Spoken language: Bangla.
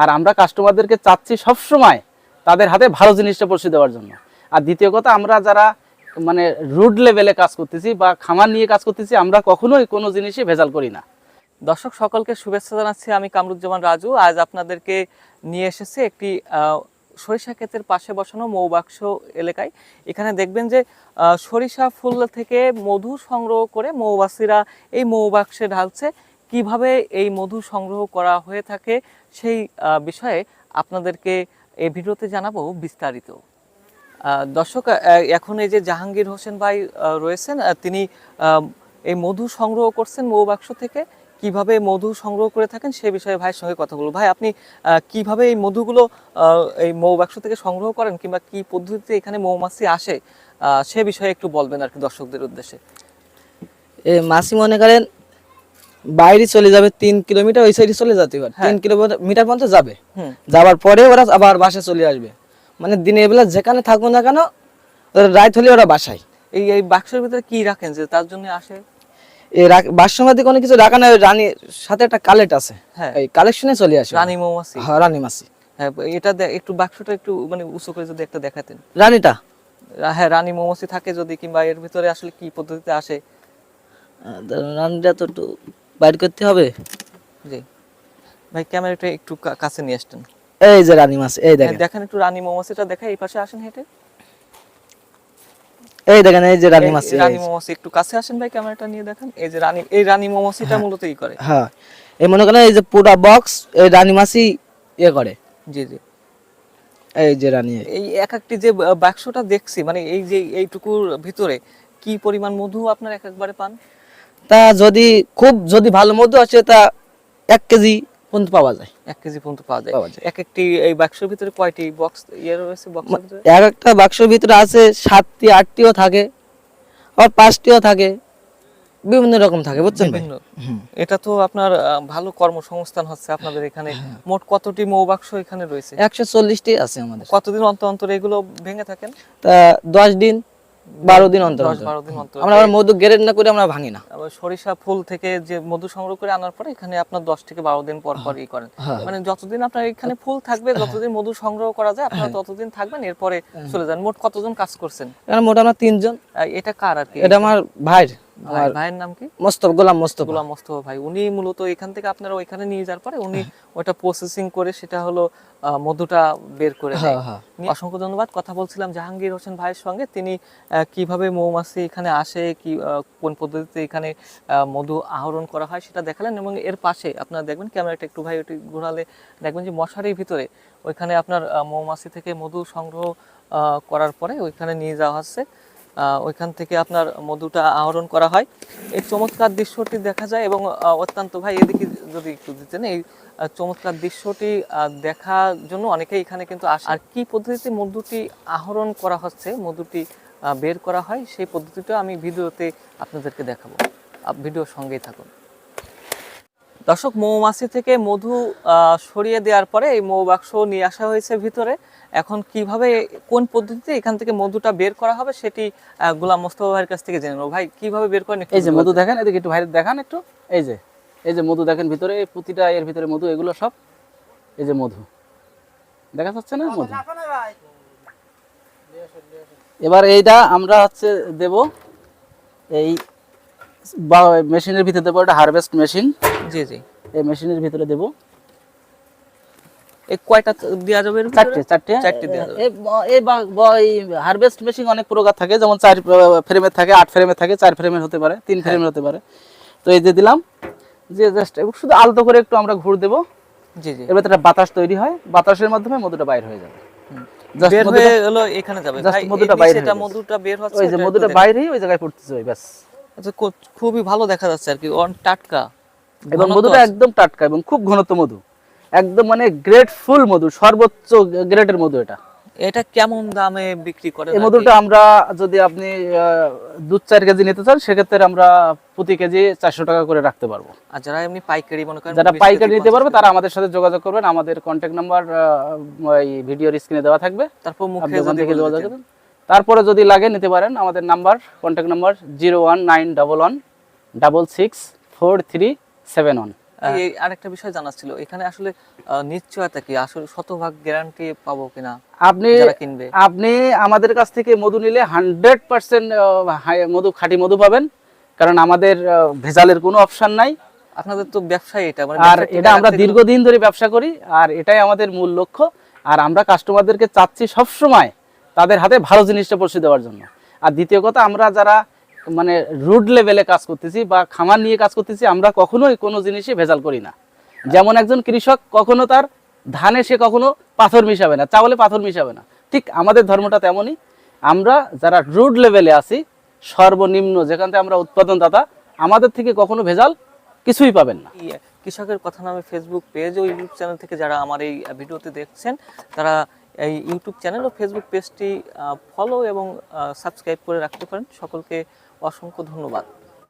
আর আমরা কাস্টমারদেরকে চাচ্ছি সবসময় তাদের হাতে ভালো জিনিসটা পৌঁছে দেওয়ার জন্য। আর দ্বিতীয় কথা, আমরা যারা মানে রুড লেভেলে কাজ করতেছি বা খামার নিয়ে কাজ করতেছি, আমরা কখনোই কোনো জিনিসই ভেজাল করি না। দর্শক, সকলকে শুভেচ্ছা জানাচ্ছি আমি কামরুজ্জামান রাজু। আজ আপনাদেরকে নিয়ে এসেছি একটি সরিষা ক্ষেতের পাশে বসানো মৌবাক্স এলাকায়। এখানে দেখবেন যে সরিষা ফুল থেকে মধু সংগ্রহ করে মৌবাসীরা এই মৌবাক্সে ঢালছে। কীভাবে এই মধু সংগ্রহ করা হয়ে থাকে সেই বিষয়ে আপনাদেরকে এই ভিডিওতে জানাব বিস্তারিত। দর্শক এখন এই যে জাহাঙ্গীর হোসেন ভাই রয়েছেন তিনি এই মধু সংগ্রহ করছেন মৌবাক্স থেকে। কীভাবে মধু সংগ্রহ করে থাকেন সে বিষয়ে ভাইয়ের সঙ্গে কথা বলব। ভাই, আপনি কীভাবে এই মধুগুলো এই মৌবাক্স থেকে সংগ্রহ করেন কিংবা কি পদ্ধতিতে এখানে মৌমাছি আসে সে বিষয়ে একটু বলবেন আর কি দর্শকদের উদ্দেশ্যে। মাসি মনে করেন বাইরে চলে যাবে তিন কিলোমিটার ওই সাইডে চলে যেতে পারে হ্যাঁ। তিন কিলোমিটার পর্যন্ত যাবে। যাওয়ার পরে ওরা আবার বাসায় চলে আসবে। মানে দিনের বেলা যেখানে থাকুক না কেন রাত হলে ওরা বাসায়। এই এই বাক্সের ভিতরে কি রাখেন যে তার জন্য আসে? এই বাসমতি কোনো কিছু রাখা ওই রানীর সাথে একটা কালেক্ট আছে। হ্যাঁ। এই কালেকশনে চলে আসে রানী মৌমাছি। হ্যাঁ রানী মাসি হ্যাঁ এটা একটু বাক্সটা একটু মানে উঁচু করে যদি একটা দেখাতেন। রানীটা? হ্যাঁ রানী মৌমাছি থাকে যদি কিংবা এর ভিতরে আসলে কি পদ্ধতিতে আসে? রানীটা তো একটু বাইর করতে হবে? জি। ভাই ক্যামেরাটা একটু কাছে নিয়ে আসতেন। এই যে রানী মাছ এই দেখেন। হ্যাঁ, দেখেন একটু রানী মৌমাছিটা দেখা এই পাশে আসেন হেঁটে। এই দেখেন এই যে রানী মাছ রানী মৌমাছি একটু কাছে আসেন ভাই ক্যামেরাটা নিয়ে দেখেন। এই যে রানী এই রানী মৌমাছিটা মূলত ই করে। হ্যাঁ। এই মনে করেন এই যে পুরা বক্স এই রানী মাসি ইয়ে করে। জি জি। এই যে রানী। এই এক একটি যে বাক্সটা দেখছি মানে এই যে এইটুকুর ভিতরে কি পরিমাণ মধু আপনার এক একবারে পান? তা যদি খুব যদি ভালো মধু আছে তা এক কেজি পর্যন্ত পাওয়া যায়। এক কেজি পর্যন্ত পাওয়া যায়। এক একটি এই বাক্সের ভিতরে কয়টি বক্স ইয়ে রয়েছে এক একটা বাক্সের ভিতরে আছে সাতটি আটটিও থাকে আবার পাঁচটিও থাকে বিভিন্ন রকম থাকে বুঝছেন ভাই? এটা তো আপনার ভালো কর্মসংস্থান হচ্ছে আপনাদের এখানে। মোট কতটি মৌবাক্স এখানে রয়েছে? একশো চল্লিশটি আছে আমাদের। কতদিন অন্তর অন্তর এগুলো ভেঙে থাকেন? তা দশ দিন। বারো দিন অন্তর আমরা মধু গ্রেড না করে আমরা ভাঙি না। আবার সরিষা ফুল থেকে যে মধু সংগ্রহ করে আনার পরে এখানে আপনার দশ থেকে বারো দিন পর পর ই করেন। হ্যাঁ। মানে যতদিন আপনার এখানে ফুল থাকবে যতদিন মধু সংগ্রহ করা যায় আপনারা ততদিন থাকবেন এরপরে চলে যান। মোট কতজন কাজ করছেন? মোট আমরা তিনজন। এটা কার আর কি? এটা আমার ভাইয়ের। ভাই আমার ভাইয়ের নাম কি? মোস্তফ গোলাম মোস্তফা। গোলাম মোস্তফা ভাই। উনি মূলত এখান থেকে আপনারা ওইখানে নিয়ে যাওয়ার পরে উনি ওটা প্রসেসিং করে সেটা হলো মধুটা বের করে দেয়। নিয়ে অসংখ্য ধন্যবাদ। কথা বলছিলাম জাহাঙ্গীর হোসেন ভাইয়ের সঙ্গে। তিনি কীভাবে মৌমাছি এখানে আসে কি কোন পদ্ধতিতে এখানে মধু আহরণ করা হয় সেটা দেখালেন এবং এর পাশে আপনারা দেখবেন ক্যামেরাটা একটু ভাই ওটি ঘোরালে দেখবেন যে মশারির ভিতরে ওইখানে আপনার মৌমাছি থেকে মধু সংগ্রহ আহ, করার পরে ওইখানে নিয়ে যাওয়া হচ্ছে। ওইখান থেকে আপনার মধুটা আহরণ করা হয়। এই চমৎকার দৃশ্যটি দেখা যায় এবং অত্যন্ত ভাই, এদিকে যদি একটু দিতেন, এই চমৎকার দৃশ্যটি দেখার জন্য অনেকেই এখানে কিন্তু আসে। আর কি পদ্ধতিতে মধুটি আহরণ করা হচ্ছে, মধুটি বের করা হয়, সেই পদ্ধতিটা আমি ভিডিওতে আপনাদেরকে দেখাবো। ভিডিওর সঙ্গেই থাকুন। দর্শক মৌমাছি থেকে মধু সরিয়ে দেওয়ার পরে এই মৌবাক্স নিয়ে আসা হয়েছে ভিতরে। এখন কীভাবে কোন পদ্ধতিতে এখান থেকে মধুটা বের করা হবে সেটি গোলাম মোস্তফা ভাইয়ের কাছ থেকে জেনে নেব। ভাই কীভাবে বের করেন এই যে মধু দেখেন এদিকে একটু ভাইরে দেখান একটু। এই যে এই যে মধু দেখেন ভিতরে এই প্রতিটা এর ভিতরে মধু এগুলো সব এই যে মধু। দেখা যাচ্ছে না মধু? এবার এইটা আমরা হচ্ছে দেব এই মেশিনের ভিতরে দেবো এটা হারভেস্ট মেশিন জি জি। এই মেশিনের ভিতরে দেব। এই কয়টা দেওয়া যাবে চারটে চারটে। চারটে দেওয়া যাবে। এই হারভেস্ট মেশিন অনেক প্রকার থাকে যেমন চার ফ্রেমের থাকে আট ফ্রেমের থাকে চার ফ্রেমের হতে পারে তিন ফ্রেমের হতে পারে। তো এই যে দিলাম যে জাস্ট শুধু আলতো করে একটু আমরা ঘুর দেবো। জি জি। বাতাস তৈরি হয় বাতাসের মাধ্যমে মধুটা বাইর হয়ে যাবে। বের হয়ে এখানে যাবে। মধুটা বাইরে এটা মধুটা বের হচ্ছে ওই যে মধুটা বাইরেই ওই জায়গায় পড়তেছে ওই ব্যাস। আচ্ছা, খুবই ভালো দেখা যাচ্ছে আর কি অন টাটকা। এবং মধুটা একদম টাটকা এবং খুব ঘনত্ব মধু। একদম মানে গ্রেড ফুল মধু সর্বোচ্চ গ্রেডের মধু এটা। এটা কেমন দামে বিক্রি করে এই মধুটা আমরা যদি আপনি দুধ চার কেজি নিতে চান সেক্ষেত্রে আমরা প্রতি কেজি চারশো টাকা করে রাখতে পারব। আর যারা এমনি পাইকারি মনে করেন যারা পাইকারি নিতে পারবে তারা আমাদের সাথে যোগাযোগ করবেন। আমাদের কন্ট্যাক্ট নাম্বার এই ভিডিওর স্ক্রিনে দেওয়া থাকবে। তারপর মুখে যদি যোগাযোগ তারপরে যদি লাগে নিতে পারেন। আমাদের number contact number zero one nine double one double six four three seven one. এই আরেকটা বিষয় জানার ছিল এখানে আসলে নিশ্চয়তা কি? আসলে শতভাগ গ্যারান্টি পাবো কিনা? আপনি কিনবে? আপনি আমাদের কাছ থেকে মধু নিলে হান্ড্রেড পার্সেন্ট মধু খাঁটি মধু পাবেন। কারণ আমাদের ভেজালের কোনো অপশন নাই। আপনাদের তো ব্যবসায় এটা মানে আর এটা আমরা দীর্ঘদিন ধরে ব্যবসা করি আর এটাই আমাদের মূল লক্ষ্য। আর আমরা কাস্টমারদেরকে চাচ্ছি সব সময় তাদের হাতে ভালো জিনিসটা পৌঁছে দেওয়ার জন্য। আর দ্বিতীয় কথা আমরা যারা মানে রুট লেভেলে কাজ করতেছি বা খামার নিয়ে কাজ করতেছি, আমরা কখনোই কোনো জিনিসে ভেজাল করি না। যেমন একজন কৃষক কখনো তার ধানে সে কখনো পাথর মিশাবে না চাवले পাথর মিশাবে না। ঠিক আমাদের ধর্মটা তেমনই। আমরা যারা রুট লেভেলে আছি, সর্বনিম্ন যেখান থেকে আমরা উৎপাদনদাতা, আমাদের থেকে কখনো ভেজাল কিছুই পাবেন না। কৃষকের কথা নামে ফেসবুক পেজ ও ইউটিউব চ্যানেল থেকে যারা আমার এই ভিডিওতে দেখছেন, তারা এই ইউটিউব চ্যানেল ও ফেসবুক পেজটি ফলো এবং সাবস্ক্রাইব করে রাখতে পারেন। সকলকে অসংখ্য ধন্যবাদ।